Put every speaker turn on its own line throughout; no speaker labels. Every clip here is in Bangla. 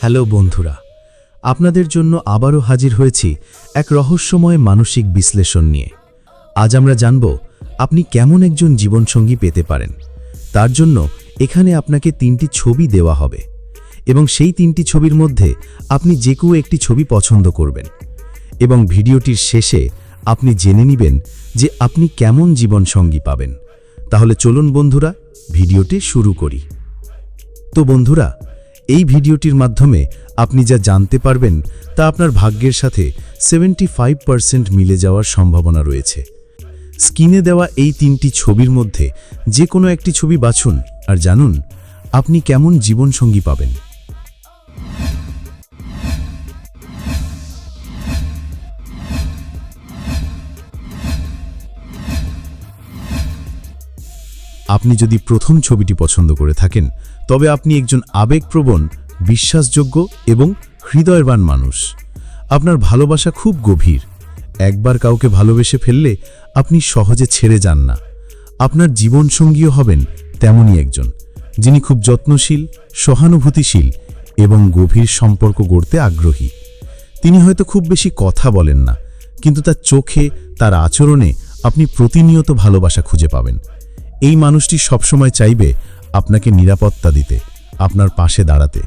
হ্যালো বন্ধুরা, আপনাদের জন্য আবারও হাজির হয়েছি এক রহস্যময় মানসিক বিশ্লেষণ নিয়ে। আজ আমরা জানব, আপনি কেমন একজন জীবনসঙ্গী পেতে পারেন। তার জন্য এখানে আপনাকে তিনটি ছবি দেওয়া হবে এবং সেই তিনটি ছবির মধ্যে আপনি যে কেউ একটি ছবি পছন্দ করবেন এবং ভিডিওটির শেষে আপনি জেনে নেবেন যে আপনি কেমন জীবনসঙ্গী পাবেন। তাহলে চলুন বন্ধুরা, ভিডিওটি শুরু করি। তো বন্ধুরা এই ভিডিওটির মাধ্যমে আপনি যা জানতে পারবেন তা আপনার ভাগ্যের সাথে সেভেন্টি মিলে যাওয়ার সম্ভাবনা রয়েছে। স্ক্রিনে দেওয়া এই তিনটি ছবির মধ্যে যে কোনো একটি ছবি বাছুন আর জানুন, আপনি কেমন জীবনসঙ্গী পাবেন। আপনি যদি প্রথম ছবিটি পছন্দ করে থাকেন, তবে আপনি একজন আবেগপ্রবণ, বিশ্বাসযোগ্য এবং হৃদয়বান মানুষ। আপনার ভালোবাসা খুব গভীর। একবার কাউকে ভালোবেসে ফেললে আপনি সহজে ছেড়ে যান না। আপনার জীবনসঙ্গীও হবেন তেমনই একজন, যিনি খুব যত্নশীল, সহানুভূতিশীল এবং গভীর সম্পর্ক গড়তে আগ্রহী। তিনি হয়তো খুব বেশি কথা বলেন না, কিন্তু তার চোখে, তার আচরণে আপনি প্রতিনিয়ত ভালোবাসা খুঁজে পাবেন। এই মানুষটি সবসময় চাইবে আপনাকে নিরাপত্তা দিতে, আপনার পাশে দাঁড়াতে,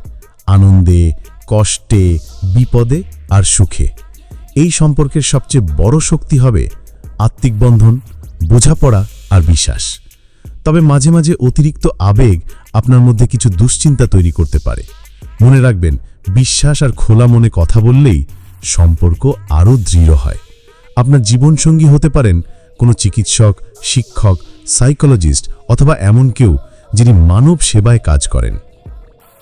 আনন্দে, কষ্টে, বিপদে আর সুখে। এই সম্পর্কের সবচেয়ে বড় শক্তি হবে আত্মিক বন্ধন, বোঝাপড়া আর বিশ্বাস। তবে মাঝে মাঝে অতিরিক্ত আবেগ আপনার মধ্যে কিছু দুশ্চিন্তা তৈরি করতে পারে। মনে রাখবেন, বিশ্বাস আর খোলা মনে কথা বললেই সম্পর্ক আরও দৃঢ় হয়। আপনার জীবনসঙ্গী হতে পারেন কোনো চিকিৎসক, শিক্ষক সাইকোলজিস্ট অথবা এমন কেউ যিনি মানব সেবায় কাজ করেন।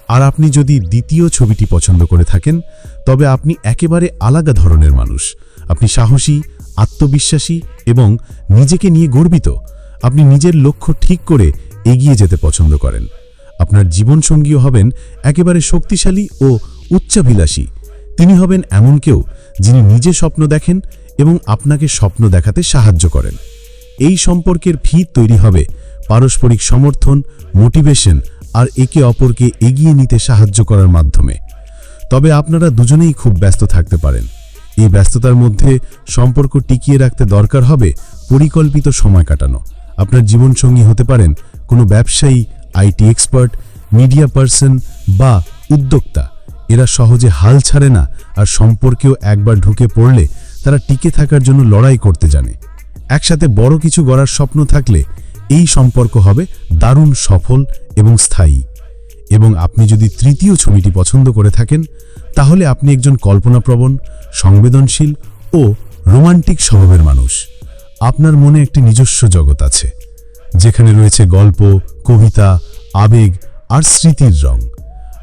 আর আপনি যদি দ্বিতীয় ছবিটি পছন্দ করে থাকেন, তবে আপনি একেবারে আলাদা ধরনের মানুষ। আপনি সাহসী, আত্মবিশ্বাসী এবং নিজেকে নিয়ে গর্বিত। আপনি নিজের লক্ষ্য ঠিক করে এগিয়ে যেতে পছন্দ করেন। আপনার জীবনসঙ্গীও হবেন একেবারে শক্তিশালী ও উচ্চাভিলাষী। তিনি হবেন এমন কেউ যিনি নিজে স্বপ্ন দেখেন এবং আপনাকে স্বপ্ন দেখাতে সাহায্য করেন। এই সম্পর্কের ভিত তৈরি হবে। পারস্পরিক সমর্থন, মোটিভেশন আর একে অপরকে এগিয়ে নিতে সাহায্য করার মাধ্যমে। তবে আপনারা দুজনেই খুব ব্যস্ত থাকতে পারেন। এই ব্যস্ততার মধ্যে সম্পর্ক টিকিয়ে রাখতে দরকার হবে পরিকল্পিত সময় কাটানো। আপনার জীবনসঙ্গী হতে পারেন কোনো ব্যবসায়ী আইটি এক্সপার্ট, মিডিয়া পার্সন বা উদ্যোক্তা। এরা সহজে হাল ছাড়ে না আর সম্পর্কেও একবার ঢুকে পড়লে তারা টিকে থাকার জন্য লড়াই করতে জানে। একসাথে বড় কিছু গড়ার স্বপ্ন থাকলে এই সম্পর্ক হবে দারুণ সফল এবং স্থায়ী। এবং আপনি যদি তৃতীয় ছবিটি পছন্দ করে থাকেন, তাহলে আপনি একজন কল্পনাপ্রবণ, সংবেদনশীল ও রোমান্টিক স্বভাবের মানুষ। আপনার মনে একটি নিজস্ব জগৎ আছে, যেখানে রয়েছে গল্প, কবিতা, আবেগ আর স্মৃতির রং।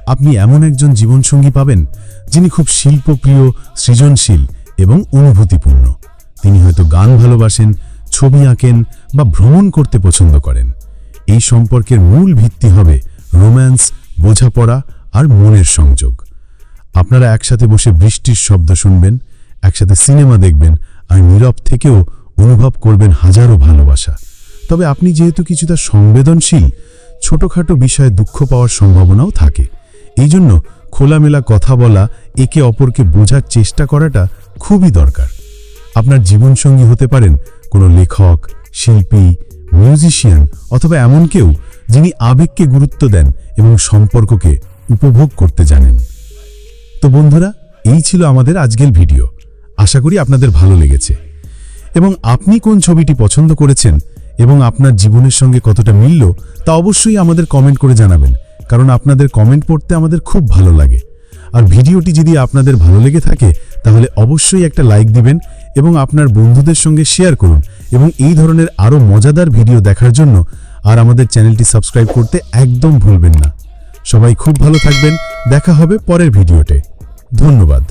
আপনি এমন একজন জীবনসঙ্গী পাবেন, যিনি খুব শিল্পপ্রিয়, সৃজনশীল এবং অনুভূতিপূর্ণ। তিনি হয়তো গান ভালোবাসেন, ছবি আঁকেন বা ভ্রমণ করতে পছন্দ করেন। এই সম্পর্কের মূল ভিত্তি হবে রোম্যান্স, বোঝাপড়া আর মনের সংযোগ। আপনারা একসাথে বসে বৃষ্টির শব্দ শুনবেন, একসাথে সিনেমা দেখবেন আর নীরব থেকেও অনুভব করবেন হাজারো ভালোবাসা। তবে আপনি যেহেতু কিছুটা সংবেদনশীল, ছোটখাটো বিষয়ে দুঃখ পাওয়ার সম্ভাবনাও থাকে। এই জন্য খোলামেলা কথা বলা, একে অপরকে বোঝার চেষ্টা করাটা খুবই দরকার। আপনার জীবনসঙ্গী হতে পারেন কোনো লেখক, শিল্পী মিউজিশিয়ান অথবা এমন কেউ যিনি আবেগকে গুরুত্ব দেন এবং সম্পর্ককে উপভোগ করতে জানেন। তো বন্ধুরা, এই ছিল আমাদের আজকের ভিডিও। আশা করি আপনাদের ভালো লেগেছে। এবং আপনি কোন ছবিটি পছন্দ করেছেন এবং আপনার জীবনের সঙ্গে কতটা মিলল তা অবশ্যই আমাদের কমেন্ট করে জানাবেন, কারণ আপনাদের কমেন্ট পড়তে আমাদের খুব ভালো লাগে। আর ভিডিওটি যদি আপনাদের ভালো লেগে থাকে, তাহলে অবশ্যই একটা লাইক দিবেন এবং আপনার বন্ধুদের সঙ্গে শেয়ার করুন এবং এই ধরনের আরও মজাদার ভিডিও দেখার জন্য আর আমাদের চ্যানেলটি সাবস্ক্রাইব করতে একদম ভুলবেন না। সবাই খুব ভালো থাকবেন। দেখা হবে পরের ভিডিওতে। ধন্যবাদ।